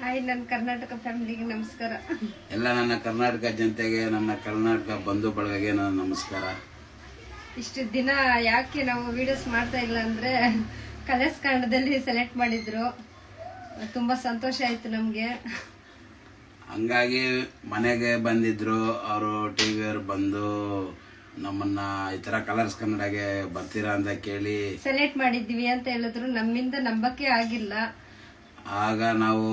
Hi ನನ್ನ ಕರ್ನಾಟಕ ಫ್ಯಾಮಿಲಿಗೆ ನಮಸ್ಕಾರ. ಎಲ್ಲ ನನ್ನ ಕರ್ನಾಟಕ ಜನತೆಗೆ ನನ್ನ ಕರ್ನಾಟಕ ಬಂಧು ಬಳಗಗೆ ನನ್ನ ನಮಸ್ಕಾರ. ಇಷ್ಟು ದಿನ ಯಾಕೆ ನಾವು ವಿಡಿಯೋಸ್ ಮಾಡ್ತಾ ಇಲ್ಲ ಅಂದ್ರೆ ಕಲರ್ಸ್ ಕನ್ನಡದಲ್ಲಿ ಸೆಲೆಕ್ಟ್ ಮಾಡಿದ್ರು. ತುಂಬಾ ಸಂತೋಷ ಆಯ್ತು ನಮ್ಗೆ. ಹಂಗಾಗಿ ಮನೆಗೆ ಬಂದಿದ್ರು ಅವರು ಟಿ ವಿಯವ್ರು ಬಂದು ನಮ್ಮನ್ನ ಈ ತರ ಕಲರ್ಸ್ ಕನ್ನಡಗೆ ಬರ್ತೀರಾ ಅಂತ ಕೇಳಿ ಸೆಲೆಕ್ಟ್ ಮಾಡಿದ್ವಿ ಅಂತ ಹೇಳಿದ್ರು. ನಮ್ಮಿಂದ ನಂಬಕ್ಕೆ ಆಗಿಲ್ಲ. ಆಗ ನಾವು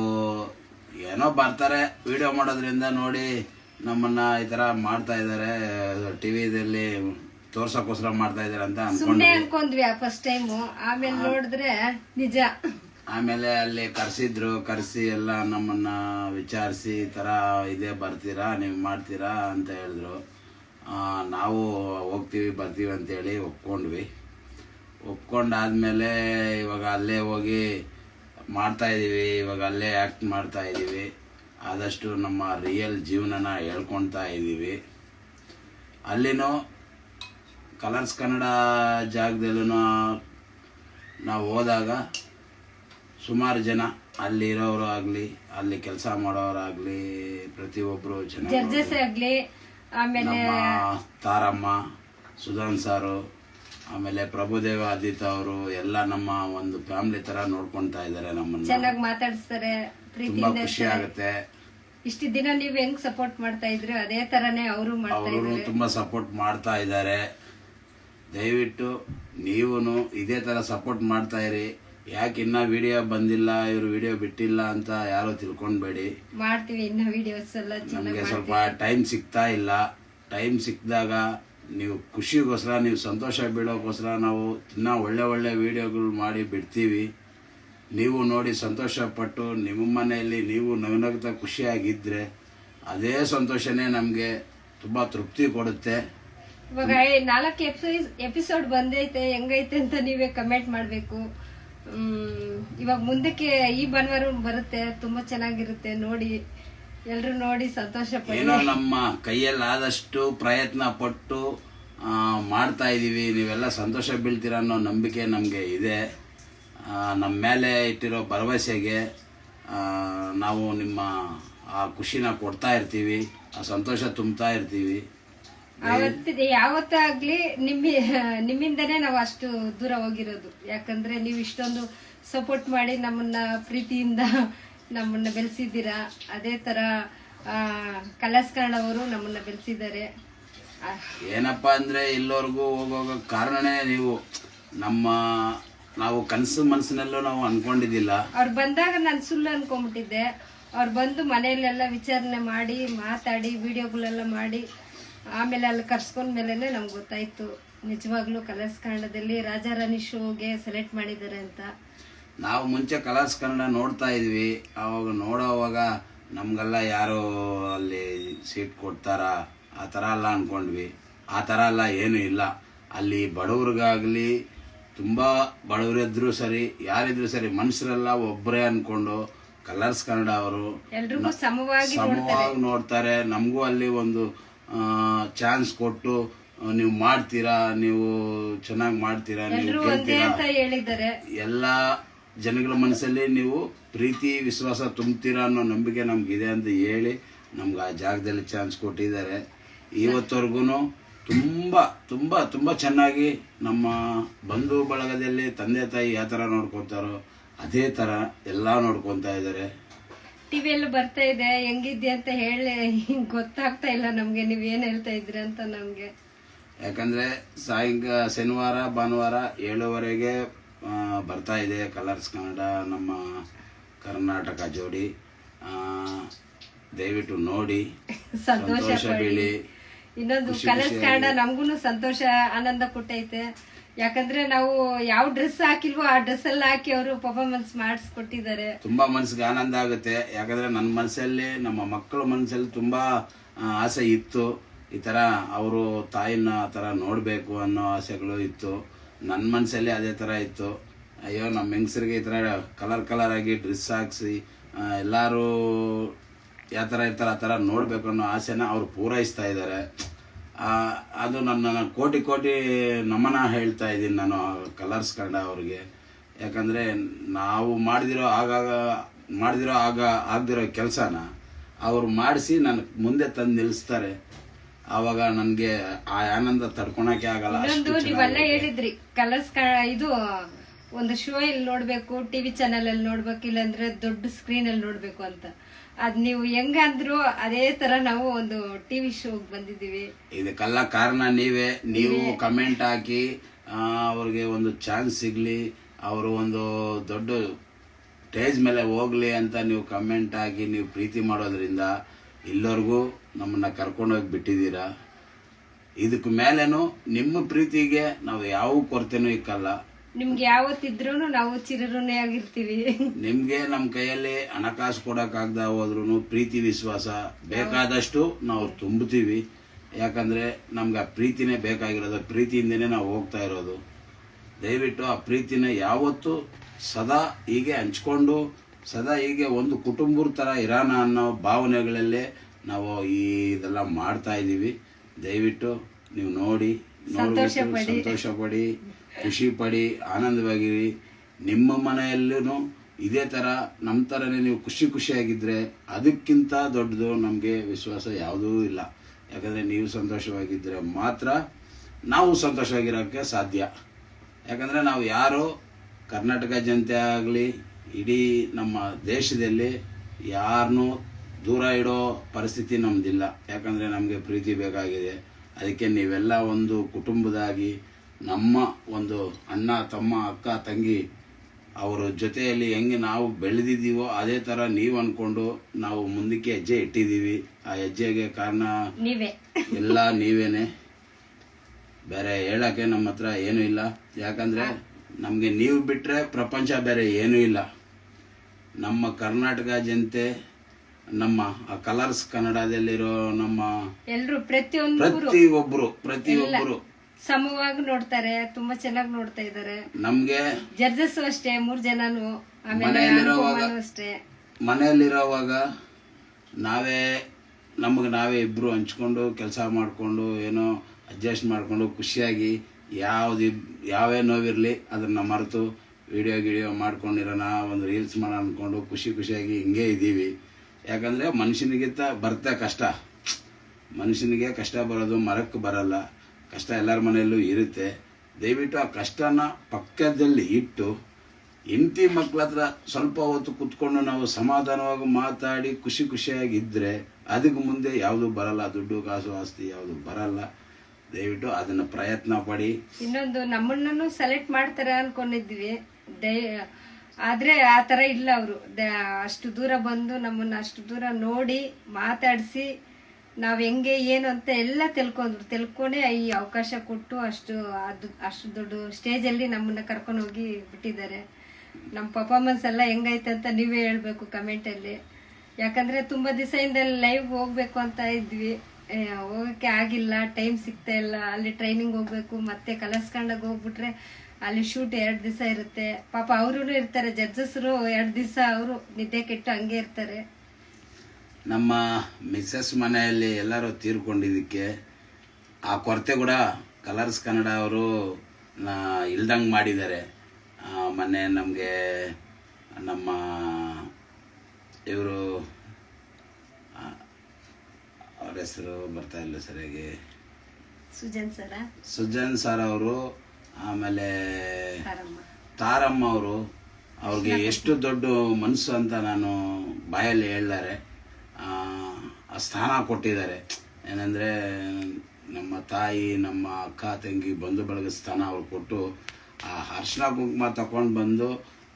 ಏನೋ ಬರ್ತಾರೆ ವಿಡಿಯೋ ಮಾಡೋದ್ರಿಂದ ನೋಡಿ ನಮ್ಮನ್ನ ಈ ಥರ ಮಾಡ್ತಾ ಇದ್ದಾರೆ ಟಿ ವಿದಲ್ಲಿ ತೋರ್ಸೋಕೋಸ್ಕರ ಮಾಡ್ತಾ ಇದ್ದಾರೆ ಅಂತ ಅನ್ಕೊಂಡ್ವಿ ಫಸ್ಟ್ ಟೈಮ್ ಆಮೇಲೆ ನೋಡಿದ್ರೆ ನಿಜ. ಆಮೇಲೆ ಅಲ್ಲಿ ಕರೆಸಿದ್ರು ಕರೆಸಿ ಎಲ್ಲ ನಮ್ಮನ್ನ ವಿಚಾರಿಸಿ ಈ ಥರ ಇದೇ ಬರ್ತೀರಾ ನೀವು ಮಾಡ್ತೀರಾ ಅಂತ ಹೇಳಿದ್ರು. ಆ, ನಾವು ಹೋಗ್ತೀವಿ ಬರ್ತೀವಿ ಅಂತೇಳಿ ಒಪ್ಕೊಂಡ್ವಿ. ಒಪ್ಕೊಂಡಾದ್ಮೇಲೆ ಇವಾಗ ಅಲ್ಲೇ ಹೋಗಿ ಮಾಡ್ತಾ ಇದ್ದೀವಿ ಇವಾಗ ಅಲ್ಲೇ ಆ್ಯಕ್ಟ್ ಮಾಡ್ತಾ ಇದ್ದೀವಿ ಆದಷ್ಟು ನಮ್ಮ ರಿಯಲ್ ಜೀವನನ ಹೇಳ್ಕೊಳ್ತಾ ಇದ್ದೀವಿ ಅಲ್ಲಿನೂ ಕಲರ್ಸ್ ಕನ್ನಡ ಜಾಗದಲ್ಲೂ ನಾವು ಹೋದಾಗ ಸುಮಾರು ಜನ ಅಲ್ಲಿರೋರು ಆಗಲಿ ಅಲ್ಲಿ ಕೆಲಸ ಮಾಡೋರಾಗಲಿ ಪ್ರತಿಯೊಬ್ಬರು ಜನ ಆಗ್ಲಿ ಆಮೇಲೆ ನಮ್ಮ ತಾರಮ್ಮ ಸುಧಾನ್ ಸಾರು ಆಮೇಲೆ ಪ್ರಭುದೇವ ಆದಿತ್ಯ ಅವರು ಎಲ್ಲ ನಮ್ಮ ಒಂದು ಫ್ಯಾಮಿಲಿ ತರ ನೋಡ್ಕೊಂತಾ ಇದ್ದಾರೆ ನಮ್ಮನ್ನ. ಚೆನ್ನಾಗಿ ಮಾತಾಡಿಸ್ತಾರೆ ತುಂಬಾ ಪ್ರೀತಿಯಿಂದ ಖುಷಿ ಆಗುತ್ತೆ. ಇಷ್ಟು ದಿನ ನೀವ್ ಹೆಂಗ್ ಸಪೋರ್ಟ್ ಮಾಡ್ತಾ ಇದ್ರು? ಅದೇ ತರನೇ ಅವರು ಮಾಡ್ತಾ ಅವರು ಇದ್ದಾರೆ. ತುಂಬಾ ಸಪೋರ್ಟ್ ಮಾಡ್ತಾ ಇದ್ದಾರೆ. ದಯವಿಟ್ಟು ನೀವು ಇದೇ ತರ ಸಪೋರ್ಟ್ ಮಾಡ್ತಾ ಇರಿ. ಯಾಕೆ ಇನ್ನ ವಿಡಿಯೋ ಬಂದಿಲ್ಲ ಇವ್ರು ವಿಡಿಯೋ ಬಿಟ್ಟಿಲ್ಲ ಅಂತ ಯಾರು ತಿಳ್ಕೊಂಡ್ಬೇಡಿ ಮಾಡ್ತೀವಿ ಇನ್ನ ವಿಡಿಯೋಸ್ ಎಲ್ಲ ಚೆನ್ನಾಗಿ ನಮಗೆ ಸ್ವಲ್ಪ ಟೈಮ್ ಸಿಗ್ತಾ ಇಲ್ಲ. ಟೈಮ್ ಸಿಕ್ಕಿದಾಗ ನೀವು ಖುಷಿಗೋಸ್ಕರ, ನೀವು ಸಂತೋಷ ಬೀಳೋಕ್ಕೋಸ್ಕರ ನಾವು ಇನ್ನೂ ಒಳ್ಳೆ ಒಳ್ಳೆ ವಿಡಿಯೋಗಳು ಮಾಡಿ ಬಿಡ್ತೀವಿ. ನೀವು ನೋಡಿ ಸಂತೋಷ ಪಟ್ಟು ನಿಮ್ಮ ಮನೆಯಲ್ಲಿ ನೀವು ನಗುನಗ್ತಾ ಖುಷಿಯಾಗಿದ್ದರೆ ಅದೇ ಸಂತೋಷನೇ ನಮಗೆ ತುಂಬ ತೃಪ್ತಿ ಕೊಡುತ್ತೆ. ಇವಾಗ ನಾಲ್ಕು ಎಪಿಸೋಡ್ ಬಂದೈತೆ, ಹೆಂಗೈತೆ ಅಂತ ನೀವೇ ಕಮೆಂಟ್ ಮಾಡಬೇಕು. ಇವಾಗ ಮುಂದಕ್ಕೆ ಈ ಭಾನುವಾರ ಬರುತ್ತೆ, ತುಂಬ ಚೆನ್ನಾಗಿರುತ್ತೆ, ನೋಡಿ. ಎಲ್ರು ನೋಡಿ ಸಂತೋಷ ಏನೋ ನಮ್ಮ ಕೈಯಲ್ಲಾದಷ್ಟು ಪ್ರಯತ್ನ ಪಟ್ಟು ಮಾಡ್ತಾ ಇದ್ದೀವಿ ನೀವೆಲ್ಲ ಸಂತೋಷ ಬೀಳ್ತೀರ ಅನ್ನೋ ನಂಬಿಕೆ ನಮಗೆ ಇದೆ. ನಮ್ಮ ಮೇಲೆ ಇಟ್ಟಿರೋ ಭರವಸೆಗೆ ನಾವು ನಿಮ್ಮ ಆ ಖುಷಿನ ಕೊಡ್ತಾ ಇರ್ತೀವಿ ಆ ಸಂತೋಷ ತುಂಬ್ತಾ ಇರ್ತೀವಿ. ಯಾವತ್ತಾಗ್ಲಿ ನಿಮ್ಮ ನಿಮ್ಮಿಂದನೇ ನಾವು ಅಷ್ಟು ದೂರ ಹೋಗಿರೋದು. ಯಾಕಂದ್ರೆ ನೀವು ಇಷ್ಟೊಂದು ಸಪೋರ್ಟ್ ಮಾಡಿ ನಮ್ಮನ್ನ ಪ್ರೀತಿಯಿಂದ ನಮ್ಮನ್ನ ಬೆಳೆಸಿದ್ದೀರಾ ಅದೇ ಕನ್ನಡ ಅವರು ನಮ್ಮನ್ನ ಬೆಳೆಸಿದ್ದಾರೆ ಏನಪ್ಪ ಅಂದರೆ ಇಲ್ಲವರೆಗೂ ಹೋಗೋ ಕಾರಣನೇ ನೀವು. ನಮ್ಮ ನಾವು ಕನಸು ಮನಸ್ಸಿನಲ್ಲೂ ನಾವು ಅನ್ಕೊಂಡಿದ್ದಿಲ್ಲ. ಅವ್ರು ಬಂದಾಗ ನಾನು ಸುಳ್ಳು ಅನ್ಕೊಂಡ್ಬಿಟ್ಟಿದ್ದೆ ಅವ್ರು ಬಂದು ಮನೆಯಲ್ಲೆಲ್ಲ ವಿಚಾರಣೆ ಮಾಡಿ ಮಾತಾಡಿ ವಿಡಿಯೋಗಳೆಲ್ಲ ಮಾಡಿ ಆಮೇಲೆ ಅಲ್ಲಿ ಕರ್ಸ್ಕೊಂಡ ಮೇಲೆನೆ ನಮ್ಗೆ ಗೊತ್ತಾಯ್ತು. ನಿಜವಾಗ್ಲೂ ಕಲರ್ಸ್ ಕನ್ನಡದಲ್ಲಿ ರಾಜಾರಾಣಿ ಶೋಗೆ ಸೆಲೆಕ್ಟ್ ಮಾಡಿದ್ದಾರೆ ಅಂತ. ನಾವು ಮುಂಚೆ ಕಲರ್ಸ್ ಕನ್ನಡ ನೋಡ್ತಾ ಇದ್ವಿ. ಅವಾಗ ನೋಡೋವಾಗ ನಮಗೆಲ್ಲ ಯಾರು ಅಲ್ಲಿ ಸೀಟ್ ಕೊಡ್ತಾರ ಆ ಥರ ಎಲ್ಲ ಅಂದ್ಕೊಂಡ್ವಿ ಆ ಥರ ಎಲ್ಲ ಏನೂ ಇಲ್ಲ. ಅಲ್ಲಿ ಬಡವ್ರಿಗಾಗಲಿ ತುಂಬ ಬಡವರಿದ್ರು ಸರಿ ಯಾರಿದ್ರು ಸರಿ ಮನುಷ್ಯರೆಲ್ಲ ಒಬ್ಬರೇ ಅಂದ್ಕೊಂಡು ಕಲರ್ಸ್ ಕನ್ನಡ ಅವರು ಸಮವಾಗಿ ನೋಡ್ತಾರೆ. ನಮಗೂ ಅಲ್ಲಿ ಒಂದು ಚಾನ್ಸ್ ಕೊಟ್ಟು ನೀವು ಮಾಡ್ತೀರಾ ನೀವು ಚೆನ್ನಾಗಿ ಮಾಡ್ತೀರಾ ನೀವು ಗೆಲ್ತೀರಾ ಎಲ್ಲ ಜನಗಳ ಮನಸ್ಸಲ್ಲಿ ನೀವು ಪ್ರೀತಿ ವಿಶ್ವಾಸ ತುಂಬ್ತೀರಾ ಅನ್ನೋ ನಂಬಿಕೆ ನಮಗಿದೆ ಅಂತ ಹೇಳಿ ನಮ್ಗೆ ಆ ಜಾಗದಲ್ಲಿ ಚಾನ್ಸ್ ಕೊಟ್ಟಿದ್ದಾರೆ. ಇವತ್ತವರೆಗೂ ತುಂಬ ತುಂಬ ತುಂಬ ಚೆನ್ನಾಗಿ ನಮ್ಮ ಬಂಧು ಬಳಗದಲ್ಲಿ ತಂದೆ ತಾಯಿ ಯಾವ ಥರ ನೋಡ್ಕೊತಾರೋ ಅದೇ ಥರ ಎಲ್ಲ ನೋಡ್ಕೊತಾ ಇದ್ದಾರೆ. ಟಿವಿಯಲ್ಲಿ ಬರ್ತಾ ಇದೆ ಹೆಂಗಿದ್ದೆ ಅಂತ ಹೇಳಿ ಹಿಂಗೆ ಗೊತ್ತಾಗ್ತಾ ಇಲ್ಲ ನಮಗೆ ನೀವು ಏನು ಹೇಳ್ತಾ ಇದ್ರಿ ಅಂತ ನಮಗೆ. ಯಾಕಂದರೆ ಸಾಯಂಕಾಲ ಶನಿವಾರ ಭಾನುವಾರ ಏಳುವರೆಗೆ ಬರ್ತಾ ಇದೆ ಕಲರ್ಸ್ ಕನ್ನಡ ನಮ್ಮ ಕರ್ನಾಟಕ ಜೋಡಿ. ಆ, ದಯವಿಟ್ಟು ನೋಡಿ. ಸಂತೋಷ ಬೀಳಿ ಇನ್ನೊಂದು ಕಲರ್ಸ್ ಕನ್ನಡ ನಮ್ಗೂನು ಸಂತೋಷ ಆನಂದ ಕೊಟ್ಟೈತೆ ಯಾಕಂದ್ರೆ ನಾವು ಯಾವ ಡ್ರೆಸ್ ಹಾಕಿಲ್ವೋ ಆ ಡ್ರೆಸ್ ಎಲ್ಲ ಹಾಕಿ ಅವರು ಪರ್ಫಾರ್ಮೆನ್ಸ್ ಮಾಡಿಸ್ಕೊಟ್ಟಿದ್ದಾರೆ. ತುಂಬಾ ಮನ್ಸಿಗೆ ಆನಂದ ಆಗುತ್ತೆ. ಯಾಕಂದ್ರೆ ನನ್ನ ಮನಸ್ಸಲ್ಲಿ ನಮ್ಮ ಮಕ್ಕಳ ಮನಸ್ಸಲ್ಲಿ ತುಂಬಾ ಆಸೆ ಇತ್ತು. ಈ ತರ ಅವರು ತಾಯಿನ ಆ ತರ ನೋಡಬೇಕು ಅನ್ನೋ ಆಸೆಗಳು ಇತ್ತು. ನನ್ನ ಮನಸ್ಸಲ್ಲಿ ಅದೇ ಥರ ಇತ್ತು. ಅಯ್ಯೋ ನಮ್ಮ ಹೆಂಗಸರಿಗೆ ಈ ಥರ ಕಲರ್ ಕಲರ್ ಆಗಿ ಡ್ರೆಸ್ ಹಾಕ್ಸಿ ಎಲ್ಲರೂ ಯಾವ ಥರ ಇರ್ತಾರೆ, ಆ ಥರ ನೋಡಬೇಕು ಅನ್ನೋ ಆಸೆನ ಅವ್ರು ಪೂರೈಸ್ತಾ ಇದ್ದಾರೆ ಅದು ನನ್ನ ಕೋಟಿ ಕೋಟಿ ನಮನ ಹೇಳ್ತಾ ಇದ್ದೀನಿ ನಾನು ಕಲರ್ಸ್ ಕಂಡ ಅವ್ರಿಗೆ. ಯಾಕಂದರೆ ನಾವು ಮಾಡಿದಿರೋ ಆಗಾಗ, ಮಾಡಿದಿರೋ ಆಗ, ಆಗದಿರೋ ಕೆಲಸನ ಅವರು ಮಾಡಿಸಿ ನನಗೆ ಮುಂದೆ ತಂದು ನಿಲ್ಲಿಸ್ತಾರೆ ಆವಾಗ ನನ್ಗೆ ಆ ಆನಂದ ತಡ್ಕೊಳಕ್ಕೆ ಆಗಲ್ಲ ಇನ್ನೊಂದು ನೀವೆಲ್ಲ ಚೆನ್ನಾಗಿದೆ. ಹೇಳಿದ್ರಿ ಕಲರ್ಸ್ ಇದು ಒಂದು ಶೋ ಇಲ್ಲಿ ನೋಡ್ಬೇಕು ಟಿವಿ ಚಾನೆಲ್ ಅಲ್ಲಿ ನೋಡ್ಬೇಕು ಇಲ್ಲಾಂದ್ರೆ ದೊಡ್ಡ ಸ್ಕ್ರೀನ್ ಅಲ್ಲಿ ನೋಡ್ಬೇಕು ಅಂತ. ಅದ್ ನೀವು ಹೆಂಗಂದ್ರು ಅದೇ ತರ ನಾವು ಒಂದು ಟಿವಿ ಶೋ ಬಂದಿದೀವಿ ಇದಕ್ಕೆಲ್ಲ ಕಾರಣ ನೀವೇ. ನೀವು ಕಮೆಂಟ್ ಹಾಕಿ ಆ, ಅವ್ರಿಗೆ ಒಂದು ಚಾನ್ಸ್ ಸಿಗ್ಲಿ ಅವರು ಒಂದು ದೊಡ್ಡ ಸ್ಟೇಜ್ ಮೇಲೆ ಹೋಗ್ಲಿ ಅಂತ ನೀವು ಕಮೆಂಟ್ ಹಾಕಿ ನೀವು ಪ್ರೀತಿ ಮಾಡೋದ್ರಿಂದ ಇಲ್ಲವರೆಗೂ ನಮ್ಮನ್ನು ಕರ್ಕೊಂಡೋಗಿ ಬಿಟ್ಟಿದ್ದೀರಾ? ಇದಕ್ಕೆ ಮೇಲೇನು ನಿಮ್ಮ ಪ್ರೀತಿಗೆ ನಾವು ಯಾವ ಕೊರತೆನೂ ಇಕ್ಕಲ್ಲ. ನಿಮ್ಗೆ ಯಾವತ್ತಿದ್ರು ನಾವು ಚಿರಋಣಿ ಆಗಿರ್ತೀವಿ. ನಿಮ್ಗೆ ನಮ್ಮ ಕೈಯಲ್ಲಿ ಹಣಕಾಸು ಕೊಡಕ್ಕಾಗ್ದ ಹೋದ್ರು ಪ್ರೀತಿ ವಿಶ್ವಾಸ ಬೇಕಾದಷ್ಟು ನಾವು ತುಂಬುತ್ತೀವಿ. ಯಾಕಂದ್ರೆ ನಮ್ಗೆ ಆ ಪ್ರೀತಿನೇ ಬೇಕಾಗಿರೋದು. ಪ್ರೀತಿಯಿಂದನೇ ನಾವು ಹೋಗ್ತಾ ಇರೋದು. ದಯವಿಟ್ಟು ಆ ಪ್ರೀತಿನ ಯಾವತ್ತು ಸದಾ ಹೀಗೆ ಹಂಚ್ಕೊಂಡು ಸದಾ ಹೀಗೆ ಒಂದು ಕುಟುಂಬದ ಥರ ಇರೋಣ ಅನ್ನೋ ಭಾವನೆಗಳಲ್ಲೇ ನಾವು ಈ ಇದೆಲ್ಲ ಮಾಡ್ತಾ ಇದ್ದೀವಿ. ದಯವಿಟ್ಟು ನೀವು ನೋಡಿ ನೋಡ್ಬಿಟ್ಟು ಸಂತೋಷ ಪಡಿ. ಖುಷಿ ಪಡಿ ಆನಂದವಾಗಿರಿ. ನಿಮ್ಮ ಮನೆಯಲ್ಲೂ ಇದೇ ಥರ ನಮ್ಮ ಥರನೇ ನೀವು ಖುಷಿ ಖುಷಿಯಾಗಿದ್ದರೆ ಅದಕ್ಕಿಂತ ದೊಡ್ಡದು ನಮಗೆ ವಿಶ್ವಾಸ ಯಾವುದೂ ಇಲ್ಲ. ಯಾಕಂದರೆ ನೀವು ಸಂತೋಷವಾಗಿದ್ದರೆ ಮಾತ್ರ ನಾವು ಸಂತೋಷವಾಗಿರೋಕ್ಕೆ ಸಾಧ್ಯ. ಯಾಕಂದರೆ ನಾವು ಯಾರು ಕರ್ನಾಟಕ ಜನತೆ ಆಗಲಿ ಇಡೀ ನಮ್ಮ ದೇಶದಲ್ಲಿ ಯಾರನ್ನೂ ದೂರ ಇಡೋ ಪರಿಸ್ಥಿತಿ ನಮ್ಮದಿಲ್ಲ ಯಾಕಂದರೆ ನಮಗೆ ಪ್ರೀತಿ ಬೇಕಾಗಿದೆ. ಅದಕ್ಕೆ ನೀವೆಲ್ಲ ಒಂದು ಕುಟುಂಬದಾಗಿ ನಮ್ಮ ಒಂದು ಅಣ್ಣ ತಮ್ಮ ಅಕ್ಕ ತಂಗಿ ಅವರ ಜೊತೆಯಲ್ಲಿ ಹೆಂಗೆ ನಾವು ಬೆಳೆದಿದ್ದೀವೋ ಅದೇ ಥರ ನೀವು ಅಂದ್ಕೊಂಡು ನಾವು ಮುಂದಕ್ಕೆ ಹೆಜ್ಜೆ ಇಟ್ಟಿದ್ದೀವಿ. ಆ ಹೆಜ್ಜೆಗೆ ಕಾರಣ ನೀವೇ. ಎಲ್ಲ ನೀವೇನೆ. ಬೇರೆ ಹೇಳೋಕ್ಕೆ ನಮ್ಮ ಹತ್ರ ಏನೂ ಇಲ್ಲ. ಯಾಕಂದ್ರೆ ನಮಗೆ ನೀವು ಬಿಟ್ಟರೆ ಪ್ರಪಂಚ ಬೇರೆ ಏನೂ ಇಲ್ಲ. ನಮ್ಮ ಕರ್ನಾಟಕ ಜನತೆ ನಮ್ಮ ಆ ಕಲರ್ಸ್ ಕನ್ನಡದಲ್ಲಿರೋ ನಮ್ಮ ಎಲ್ಲರೂ ಪ್ರತಿಯೊಂದು ಪ್ರತಿಯೊಬ್ಬರು ಪ್ರತಿಯೊಬ್ಬರು ಸಮವಾಗಿ ನೋಡ್ತಾರೆ ತುಂಬಾ ಚೆನ್ನಾಗಿ ನೋಡ್ತಾ ಇದ್ದಾರೆ. ನಮ್ಗೆ ಜಡ್ಜಸ್ ಅಷ್ಟೇ ಮೂರ್ ಜನನು ಮನೆಯಲ್ಲಿರೋವಾಗ ಅಷ್ಟೇ. ಮನೆಯಲ್ಲಿರೋವಾಗ ನಾವೇ ನಮಗೆ ನಾವೇ ಇಬ್ರು ಹಂಚ್ಕೊಂಡು ಕೆಲಸ ಮಾಡಿಕೊಂಡು ಏನೋ ಅಡ್ಜಸ್ಟ್ ಮಾಡಿಕೊಂಡು ಖುಷಿಯಾಗಿ ಯಾವ್ದು ಯಾವೇ ನೋವಿರಲಿ ಅದನ್ನು ಮರೆತು ವಿಡಿಯೋ ಗಿಡಿಯೋ ಮಾಡ್ಕೊಂಡಿರೋಣ, ಒಂದು ರೀಲ್ಸ್ ಮಾಡೋಣ ಅಂದ್ಕೊಂಡು ಖುಷಿ ಖುಷಿಯಾಗಿ ಹಿಂಗೆ ಇದ್ದೀವಿ. ಯಾಕಂದರೆ ಮನುಷ್ಯನಿಗಿಂತ ಬರ್ತಾ ಕಷ್ಟ. ಮನುಷ್ಯನಿಗೆ ಕಷ್ಟ ಬರೋದು ಮರಕ್ಕೆ ಬರಲ್ಲ. ಕಷ್ಟ ಎಲ್ಲರ ಮನೆಯಲ್ಲೂ ಇರುತ್ತೆ. ದಯವಿಟ್ಟು ಆ ಕಷ್ಟನ ಪಕ್ಕದಲ್ಲಿ ಇಟ್ಟು, ಹೆಂಡತಿ ಮಕ್ಳ ಹತ್ರ ಸ್ವಲ್ಪ ಹೊತ್ತು ಕುತ್ಕೊಂಡು ನಾವು ಸಮಾಧಾನವಾಗಿ ಮಾತಾಡಿ ಖುಷಿ ಖುಷಿಯಾಗಿ ಇದ್ರೆ ಅದಕ್ಕೆ ಮುಂದೆ ಯಾವುದು ಬರಲ್ಲ. ದುಡ್ಡು, ಕಾಸು, ಆಸ್ತಿ ಯಾವುದು ಬರಲ್ಲ. ದಯವಿಟ್ಟು ಅದನ್ನ ಪ್ರಯತ್ನ ಪಡಿ. ಇನ್ನೊಂದು ನಮ್ಮನ್ನೂ ಸೆಲೆಕ್ಟ್ ಮಾಡ್ತಾರೆ ಅನ್ಕೊಂಡಿದ್ವಿ ದಯ, ಆದ್ರೆ ಆ ತರ ಇಲ್ಲ ಅವರು. ಅಷ್ಟು ದೂರ ಬಂದು ನಮ್ಮನ್ನ ಅಷ್ಟು ದೂರ ನೋಡಿ ಮಾತಾಡಿಸಿ ನಾವ್ ಹೆಂಗೆ, ಏನು ಅಂತ ಎಲ್ಲ ತಿಳ್ಕೊಂಡ್ರು. ತಿಳ್ಕೊಂಡೆ ಈ ಅವಕಾಶ ಕೊಟ್ಟು ಅಷ್ಟು ಅದು, ಅಷ್ಟು ದೊಡ್ಡ ಸ್ಟೇಜ್ ಅಲ್ಲಿ ನಮ್ಮನ್ನ ಕರ್ಕೊಂಡು ಹೋಗಿ ಬಿಟ್ಟಿದ್ದಾರೆ. ನಮ್ಮ ಪರ್ಫಾರ್ಮೆನ್ಸ್ ಎಲ್ಲ ಹೆಂಗೈತೆ ಅಂತ ನೀವೇ ಹೇಳ್ಬೇಕು ಕಮೆಂಟ್ ಅಲ್ಲಿ. ಯಾಕಂದ್ರೆ ತುಂಬಾ ಇಂದ ಲೈವ್ ಹೋಗ್ಬೇಕು ಅಂತ ಇದ್ವಿ. ಹೋಗಕ್ಕೆ ಆಗಿಲ್ಲ ಟೈಮ್ ಸಿಗ್ತಾ ಇಲ್ಲ. ಅಲ್ಲಿ ಟ್ರೈನಿಂಗ್ ಹೋಗ್ಬೇಕು, ಮತ್ತೆ ಕಲಸ್ಕೊಂಡಾಗ ಹೋಗ್ಬಿಟ್ರೆ ಅಲ್ಲಿ ಶೂಟ್ ಎರಡು ದಿವಸ ಇರುತ್ತೆ. ಪಾಪ ಅವರು ಇರ್ತಾರೆ ಜಡ್ಜಸ್ರು ಎರಡು ದಿವಸ ಅವರು ನಿದ್ದೆ ಕೆಟ್ಟು ಹಂಗೆ ಇರ್ತಾರೆ. ನಮ್ಮ ಮಿಸ್ಸಸ್ ಮನೆಯಲ್ಲಿ ಎಲ್ಲರೂ ತೀರ್ಕೊಂಡಿದ್ದಕ್ಕೆ ಆ ಕೊರತೆ ಕೂಡ ಕಲರ್ಸ್ ಕನ್ನಡ ಅವರು ಇಲ್ದಂಗೆ ಮಾಡಿದ್ದಾರೆ. ಮೊನ್ನೆ ನಮಗೆ ನಮ್ಮ ಇವರು ಅವ್ರ ಹೆಸರು ಬರ್ತಾ ಇಲ್ಲ ಸರಿಯಾಗಿ. ಸುಜನ್ ಸರ? ಸುಜನ್ ಸರ್ ಅವರು ಆಮೇಲೆ ತಾರಮ್ಮ. ಅವರು ಅವ್ರಿಗೆ ಎಷ್ಟು ದೊಡ್ಡ ಮನಸ್ಸು ಅಂತ ನಾನು ಬಾಯಲ್ಲಿ ಹೇಳಿದ್ದಾರೆ ಆ ಆ ಸ್ಥಾನ ಕೊಟ್ಟಿದ್ದಾರೆ. ಏನಂದರೆ ನಮ್ಮ ತಾಯಿ ನಮ್ಮ ಅಕ್ಕ ತಂಗಿ ಬಂಧು ಬಳಗ ಸ್ಥಾನ ಅವ್ರು ಕೊಟ್ಟು ಆ ಅರ್ಶಿನ ಕುಂಕುಮ ತಗೊಂಡು ಬಂದು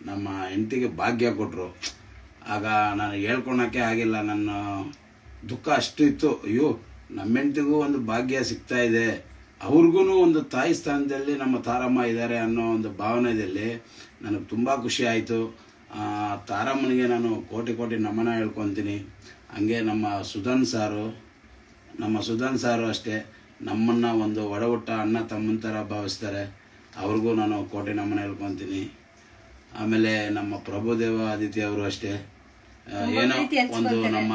ನಮ್ಮ ಹೆಂಡತಿಗೆ ಭಾಗ್ಯ ಕೊಟ್ಟರು ಆಗ ನಾನು ಹೇಳ್ಕೊಳಕ್ಕೆ ಆಗಿಲ್ಲ ನನ್ನ ದುಃಖ ಅಷ್ಟು ಇತ್ತು ಅಯ್ಯೋ ನಮ್ಮ ಹೆಂಡತಿಗೂ ಒಂದು ಭಾಗ್ಯ ಸಿಗ್ತಾ ಇದೆ. ಅವ್ರಿಗೂ ಒಂದು ತಾಯಿ ಸ್ಥಾನದಲ್ಲಿ ನಮ್ಮ ತಾರಮ್ಮ ಇದ್ದಾರೆ ಅನ್ನೋ ಒಂದು ಭಾವನೆಯಲ್ಲಿ ನನಗೆ ತುಂಬ ಖುಷಿ ಆಯಿತು. ತಾರಮ್ಮನಿಗೆ ನಾನು ಕೋಟಿ ಕೋಟಿ ನಮನ ಹೇಳ್ಕೊತೀನಿ. ಹಂಗೆ ನಮ್ಮ ಸುಧನ್ ಸಾರು ನಮ್ಮ ಸುಧನ್ ಸಾರು ಅಷ್ಟೇ ನಮ್ಮನ್ನು ಒಂದು ಒಡಹುಟ್ಟ ಅಣ್ಣ ತಮ್ಮನ ಥರ ಭಾವಿಸ್ತಾರೆ. ಅವ್ರಿಗೂ ನಾನು ಕೋಟಿ ನಮನ ಹೇಳ್ಕೊತೀನಿ. ಆಮೇಲೆ ನಮ್ಮ ಪ್ರಭುದೇವ ಆದಿತ್ಯ ಅವರು ಅಷ್ಟೇ. ಏನೋ ಒಂದು ನಮ್ಮ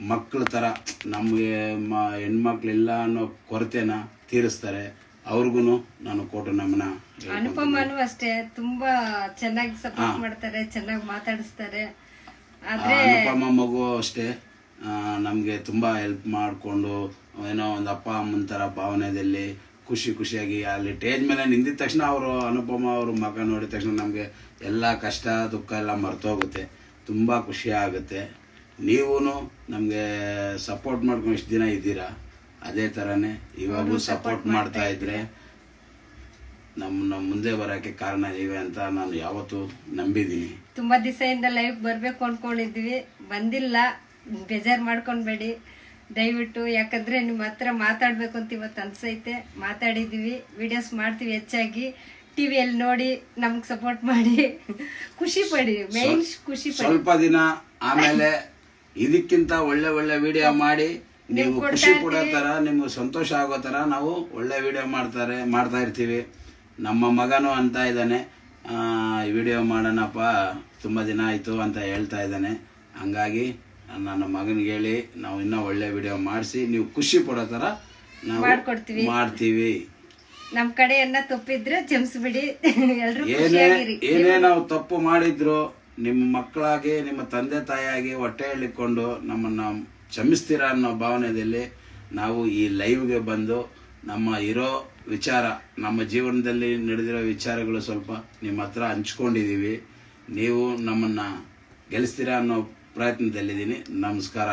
ಮಕ್ಕಳ ಥರ ನಮಗೆ ಮ ಹೆಣ್ಮಕ್ಳಿಲ್ಲ ಅನ್ನೋ ಕೊರತೆನ ತೀರಿಸ್ತಾರೆ. ಅವ್ರಿಗೂ ನಾನು ಕೋಟು ನಮನ ಅನುಪಮನು ಅಷ್ಟೇ ತುಂಬಾ ಚೆನ್ನಾಗಿ ಸಪೋರ್ಟ್ ಮಾಡ್ತಾರೆ ಚೆನ್ನಾಗಿ ಮಾತಾಡಿಸ್ತಾರೆ. ಆದ್ರೆ ಅನುಪಮ ಮಗು ಅಷ್ಟೇ. ನಮಗೆ ತುಂಬ ಹೆಲ್ಪ್ ಮಾಡಿಕೊಂಡು ಏನೋ ಒಂದು ಅಪ್ಪ ಅಮ್ಮನ ಥರ ಭಾವನೆಯಲ್ಲಿ ಖುಷಿ ಖುಷಿಯಾಗಿ ಅಲ್ಲಿ ಸ್ಟೇಜ್ ಮೇಲೆ ನಿಂತಿದ ತಕ್ಷಣ ಅವರು ಅನುಪಮ ಅವರು ಮಗ ನೋಡಿದ ತಕ್ಷಣ ನಮಗೆ ಎಲ್ಲ ಕಷ್ಟ ದುಃಖ ಎಲ್ಲ ಮರ್ತೋಗುತ್ತೆ. ತುಂಬ ಖುಷಿ ಆಗುತ್ತೆ. ನೀವೂ ನಮಗೆ ಸಪೋರ್ಟ್ ಮಾಡ್ಕೊಂಡು ಇಷ್ಟು ದಿನ ಇದ್ದೀರಾ? ಅದೇ ಥರನೇ ಇವಾಗೂ ಸಪೋರ್ಟ್ ಮಾಡ್ತಾ ಇದ್ರೆ ನಮ್ಮನ್ನ ಮುಂದೆ ಬರೋಕ್ಕೆ ಕಾರಣ ಇವೆ ಅಂತ ನಾನು ಯಾವತ್ತೂ ನಂಬಿದ್ದೀನಿ. ತುಂಬಾ ದಿವಸದಿಂದ ಲೈವ್ ಬರಬೇಕು ಅನ್ಕೊಂಡಿದ್ವಿ ಬಂದಿಲ್ಲ ಬೇಜಾರು ಮಾಡ್ಕೊಳ್ಬೇಡಿ ದಯವಿಟ್ಟು ಯಾಕಂದ್ರೆ ನಿಮ್ಮ ಹತ್ರ ಮಾತಾಡಬೇಕು ಅಂತ ಇವತ್ತು ಅನ್ಸೈತೆ. ಮಾತಾಡಿದ್ದೀವಿ ವಿಡಿಯೋಸ್ ಮಾಡ್ತೀವಿ ಹೆಚ್ಚಾಗಿ. ಟಿವಿಯಲ್ಲಿ ನೋಡಿ ನಮ್ಗೆ ಸಪೋರ್ಟ್ ಮಾಡಿ. ಖುಷಿ ಪಡಿ ಮೇನ್ ಖುಷಿ ಪಡಿ. ಸ್ವಲ್ಪ ದಿನ ಆಮೇಲೆ ಇದಕ್ಕಿಂತ ಒಳ್ಳೆ ಒಳ್ಳೆ ವಿಡಿಯೋ ಮಾಡಿ ನೀವು ಖುಷಿ ಕೊಡೋ ಥರ ನಿಮ್ಗೆ ಸಂತೋಷ ಆಗೋ ಥರ ನಾವು ಒಳ್ಳೆ ವಿಡಿಯೋ ಮಾಡ್ತಾರೆ ಮಾಡ್ತಾ ಇರ್ತೀವಿ. ನಮ್ಮ ಮಗನು ಅಂತ ಇದ್ದಾನೆ. ವಿಡಿಯೋ ಮಾಡೋಣಪ್ಪ ತುಂಬ ದಿನ ಆಯಿತು ಅಂತ ಹೇಳ್ತಾ ಇದ್ದಾನೆ. ಹಂಗಾಗಿ ನನ್ನ ಮಗನಿಗೆ ಹೇಳಿ ನಾವು ಇನ್ನೂ ಒಳ್ಳೆ ವಿಡಿಯೋ ಮಾಡಿಸಿ ನೀವು ಖುಷಿ ಪಡೋ ಥರ ನಾವು. ಮಾಡ್ತೀವಿ. ಕಡೆ ಕಡೆಯನ್ನ ತಪ್ಪಿದ್ರೆ ಕ್ಷಮಿಸ್ಬಿಡಿ ಏನೇ ಏನೇ ನಾವು ತಪ್ಪು ಮಾಡಿದ್ರು ನಿಮ್ಮ ಮಕ್ಕಳಾಗಿ, ನಿಮ್ಮ ತಂದೆ ತಾಯಿಯಾಗಿ ಹೊಟ್ಟೆ ಹೇಳಿಕೊಂಡು ನಮ್ಮನ್ನು ಕ್ಷಮಿಸ್ತೀರಾ ಅನ್ನೋ ಭಾವನೆಯಲ್ಲಿ ನಾವು ಈ ಲೈವ್ಗೆ ಬಂದು ನಮ್ಮ ಇರೋ ವಿಚಾರ, ನಮ್ಮ ಜೀವನದಲ್ಲಿ ನಡೆದಿರೋ ವಿಚಾರಗಳು ಸ್ವಲ್ಪ ನಿಮ್ಮ ಹತ್ರ ಹಂಚ್ಕೊಂಡಿದ್ದೀವಿ. ನೀವು ನಮ್ಮನ್ನು ಗೆಲ್ಲಿಸ್ತೀರಾ ಅನ್ನೋ ಪ್ರಯತ್ನದಲ್ಲಿದ್ದೀನಿ. ನಮಸ್ಕಾರ.